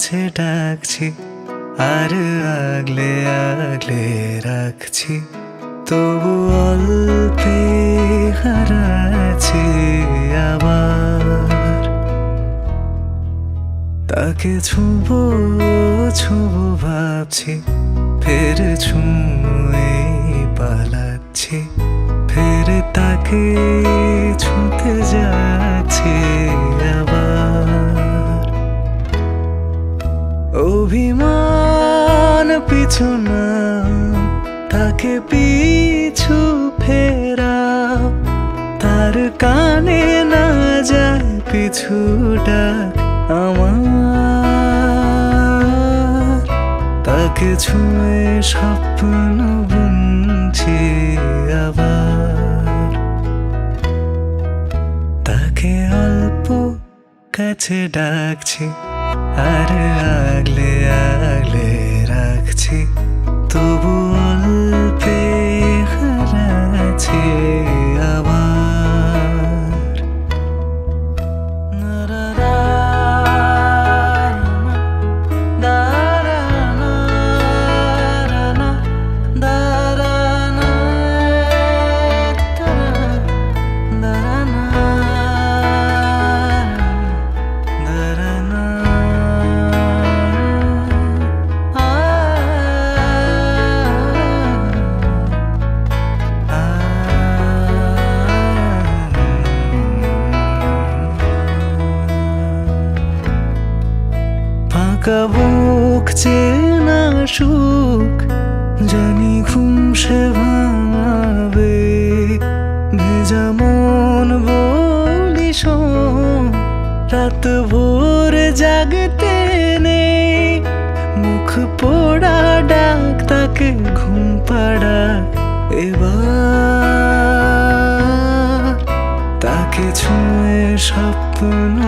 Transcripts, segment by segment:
কাছে ডাকছি, আর আগলে আগলে রাখছি। তবু অল্পে হারাচ্ছি আবার। তাকে ছুঁব ছুঁব ভাবছি, ফের ছুঁয়ে পালাচ্ছি। ফের তাকে ছুঁতে পিছু না, তাকে পিছু ফেরা। তার কানে না যায় পিছু আমার। তাকে ছুঁয়ে স্বপ্ন বুনছি আবার। তাকে অল্প কাছে ডাকছি, আর আগলে আগলে রাখছি ফাঁকা বুক চেনা সুখ, জানি ঘুম সে ভাঙাবে। ভেজা মন বলি রাত ভোর জাগতে নেই মুখ পোড়া ডাক, তাকে ঘুম পাড়া, এবার তাকে ছুঁয়ে স্বপ্ন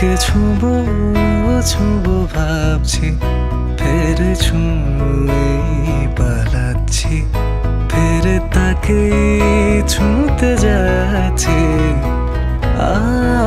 তাকে ছুব ছুব ভাবছি ফের ছুঁয়ে পালাচ্ছি ফের তাকে ছুঁতে যাচ্ছি। আবার